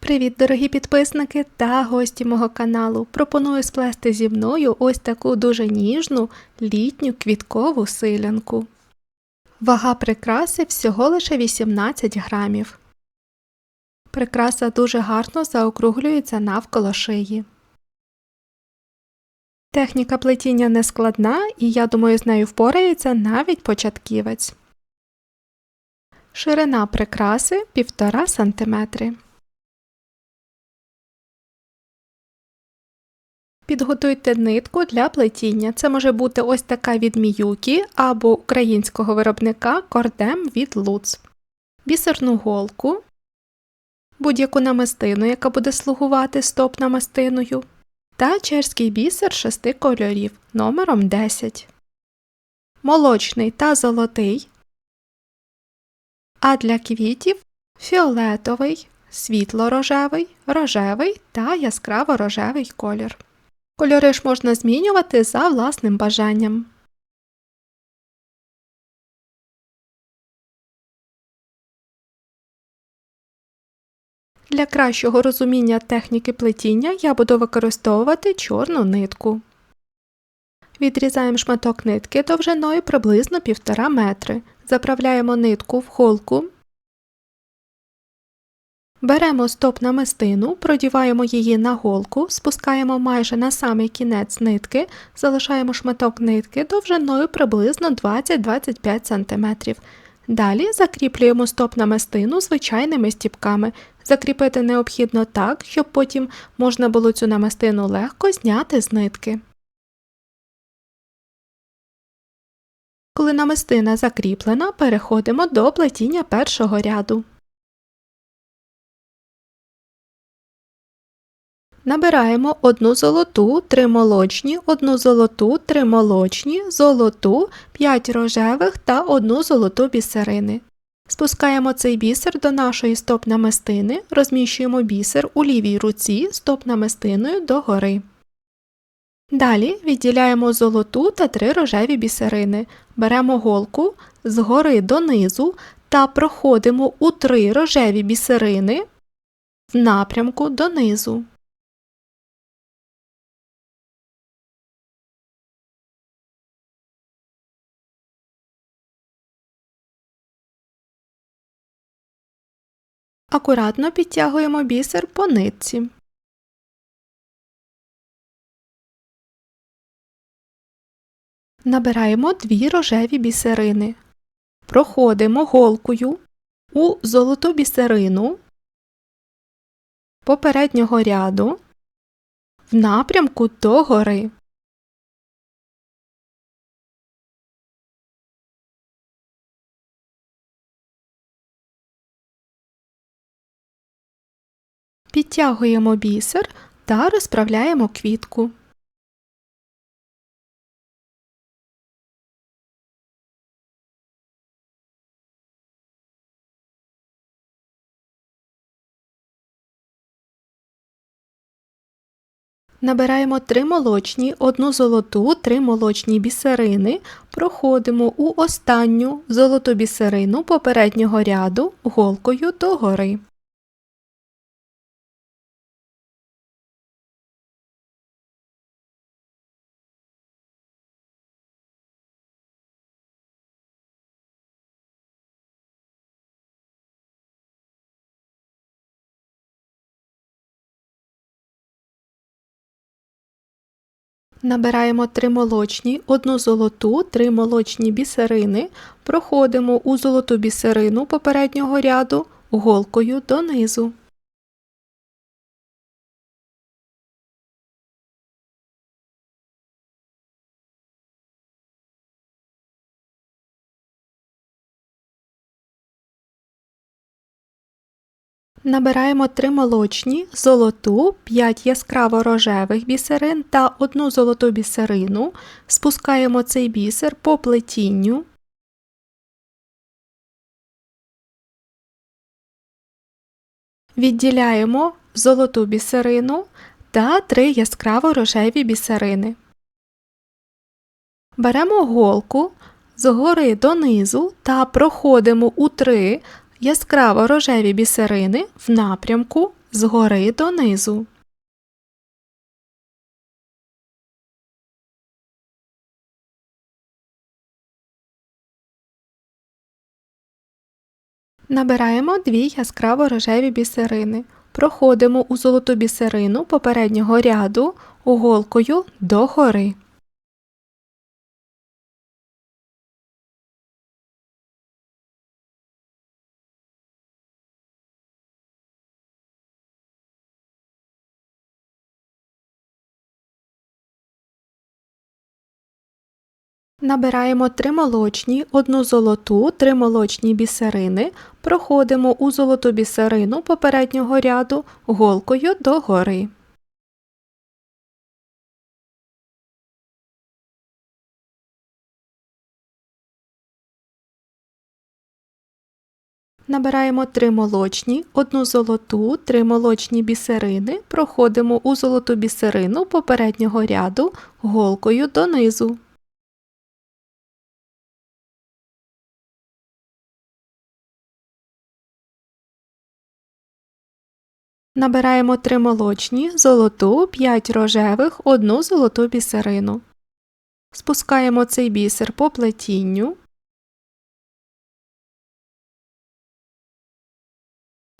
Привіт, дорогі підписники та гості мого каналу. Пропоную сплести зі мною ось таку дуже ніжну літню квіткову силянку. Вага прикраси всього лише 18 грамів. Прикраса дуже гарно заокруглюється навколо шиї. Техніка плетіння не складна і я думаю, з нею впорається навіть початківець. Ширина прикраси 1,5 см. Підготуйте нитку для плетіння. Це може бути ось така від Міюкі або українського виробника кордем від Луц, бісерну голку, будь-яку намистину, яка буде слугувати стоп-намистиною, та чешський бісер шести кольорів номером 10, молочний та золотий, а для квітів фіолетовий, світло-рожевий, рожевий та яскраво рожевий колір. Кольори ж можна змінювати за власним бажанням. Для кращого розуміння техніки плетіння я буду використовувати чорну нитку. Відрізаємо шматок нитки довжиною приблизно 1,5 метри. Заправляємо нитку в холку Беремо стоп намистину, продіваємо її на голку, спускаємо майже на самий кінець нитки, залишаємо шматок нитки довжиною приблизно 20-25 см. Далі закріплюємо стоп намистину звичайними стіпками. Закріпити необхідно так, щоб потім можна було цю намистину легко зняти з нитки. Коли намистина закріплена, переходимо до плетіння першого ряду. Набираємо одну золоту, три молочні, одну золоту, три молочні, золоту, 5 рожевих та одну золоту бісерини. Спускаємо цей бісер до нашої стоп-намистини, розміщуємо бісер у лівій руці стоп-намистиною догори. Далі відділяємо золоту та три рожеві бісерини, беремо голку згори донизу та проходимо у три рожеві бісерини в напрямку донизу. Акуратно підтягуємо бісер по нитці. Набираємо дві рожеві бісерини. Проходимо голкою у золоту бісерину попереднього ряду в напрямку до Підтягуємо бісер та розправляємо квітку. Набираємо три молочні, одну золоту, три молочні бісерини, проходимо у останню золоту бісерину попереднього ряду голкою догори. Набираємо три молочні, одну золоту, три молочні бісерини, проходимо у золоту бісерину попереднього ряду голкою донизу. Набираємо 3 молочні, золоту, 5 яскраво рожевих бісерин та одну золоту бісерину, спускаємо цей бісер по плетінню. Відділяємо золоту бісерину та 3 яскраво рожеві бісерини. Беремо голку згори донизу та проходимо у 3 яскраво рожеві бісерини в напрямку згори донизу. Набираємо дві яскраво рожеві бісерини. Проходимо у золоту бісерину попереднього ряду голкою догори. Набираємо три молочні, одну золоту, три молочні бісерини, проходимо у золоту бісерину попереднього ряду голкою догори. Набираємо три молочні, одну золоту, три молочні бісерини, проходимо у золоту бісерину попереднього ряду голкою донизу. Набираємо 3 молочні, золоту, 5 рожевих, одну золоту бісерину. Спускаємо цей бісер по плетінню.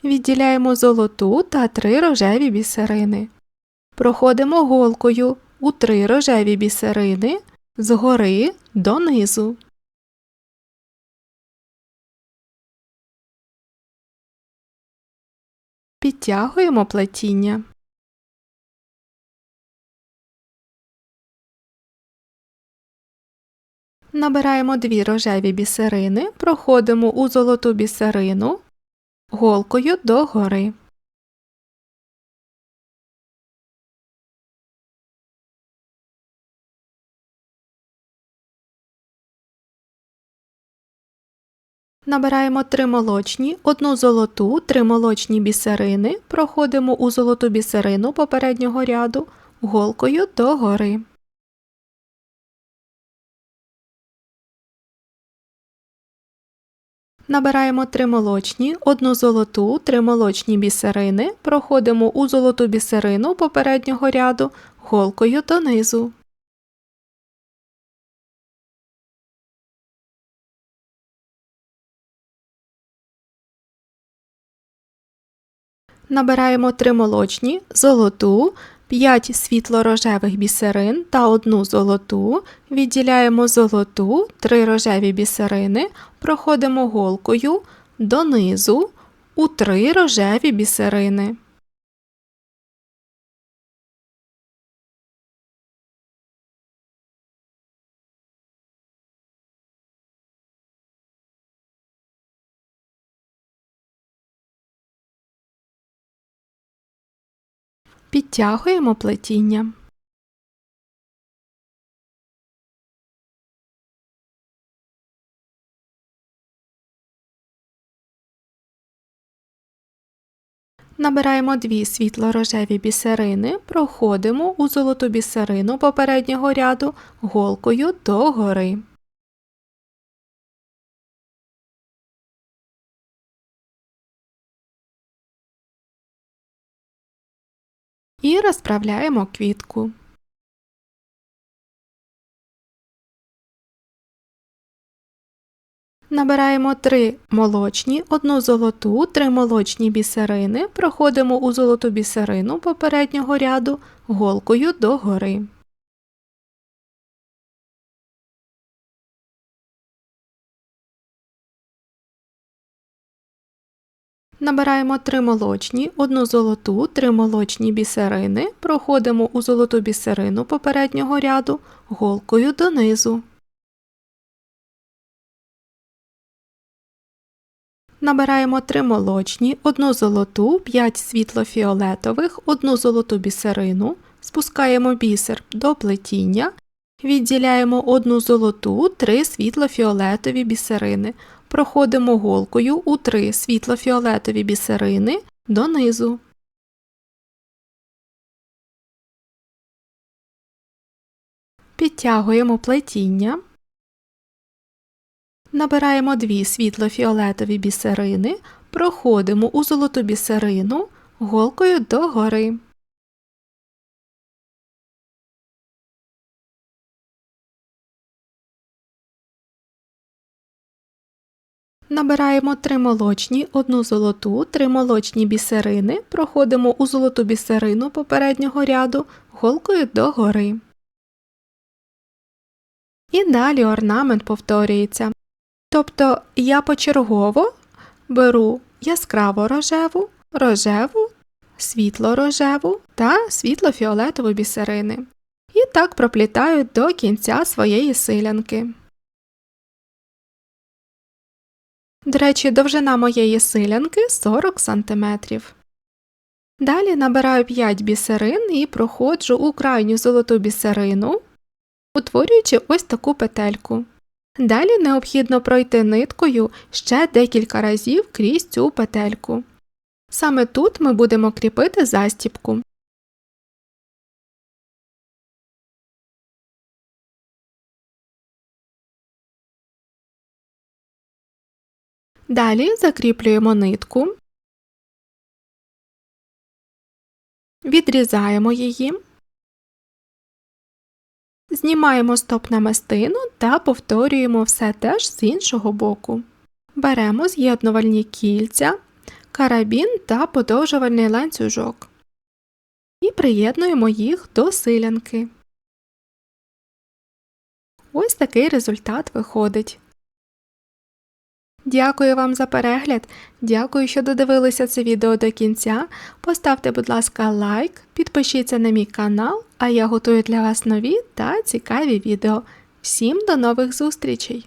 Відділяємо золоту та 3 рожеві бісерини. Проходимо голкою у 3 рожеві бісерини згори донизу. Підтягуємо плетіння. Набираємо дві рожеві бісерини, проходимо у золоту бісерину голкою догори. Набираємо 3 молочні, одну золоту, 3 молочні бісерини, проходимо у золоту бісерину попереднього ряду голкою догори. Набираємо 3 молочні, одну золоту, 3 молочні бісерини, проходимо у золоту бісерину попереднього ряду голкою донизу. Набираємо 3 молочні, золоту, 5 світло-рожевих бісерин та одну золоту, відділяємо золоту, 3 рожеві бісерини, проходимо голкою донизу у 3 рожеві бісерини. Підтягуємо плетіння. Набираємо дві світло-рожеві бісерини, проходимо у золоту бісерину попереднього ряду голкою догори. І розправляємо квітку. Набираємо 3 молочні, одну золоту, 3 молочні бісерини, проходимо у золоту бісерину попереднього ряду голкою догори. Набираємо 3 молочні, одну золоту, 3 молочні бісерини, проходимо у золоту бісерину попереднього ряду голкою донизу. Набираємо 3 молочні, одну золоту, 5 світло-фіолетових, одну золоту бісерину, спускаємо бісер до плетіння, відділяємо одну золоту, 3 світло-фіолетові бісерини, проходимо голкою у 3 світло-фіолетові бісерини донизу. Підтягуємо плетіння. Набираємо дві світло-фіолетові бісерини, проходимо у золоту бісерину голкою догори. Набираємо 3 молочні, 1 золоту, 3 молочні бісерини, проходимо у золоту бісерину попереднього ряду голкою догори. І далі орнамент повторюється. Тобто я почергово беру яскраво рожеву, рожеву, світло рожеву та світло-фіолетову бісерини. І так проплітаю до кінця своєї силянки. До речі, довжина моєї силянки 40 см. Далі набираю 5 бісерин і проходжу у крайню золоту бісерину, утворюючи ось таку петельку. Далі необхідно пройти ниткою ще декілька разів крізь цю петельку. Саме тут ми будемо кріпити застібку. Далі закріплюємо нитку, відрізаємо її, знімаємо стоп намистину та повторюємо все теж з іншого боку. Беремо з'єднувальні кільця, карабін та подовжувальний ланцюжок і приєднуємо їх до силянки. Ось такий результат виходить. Дякую вам за перегляд. Дякую, що додивилися це відео до кінця. Поставте, будь ласка, лайк, підпишіться на мій канал, а я готую для вас нові та цікаві відео. Всім до нових зустрічей!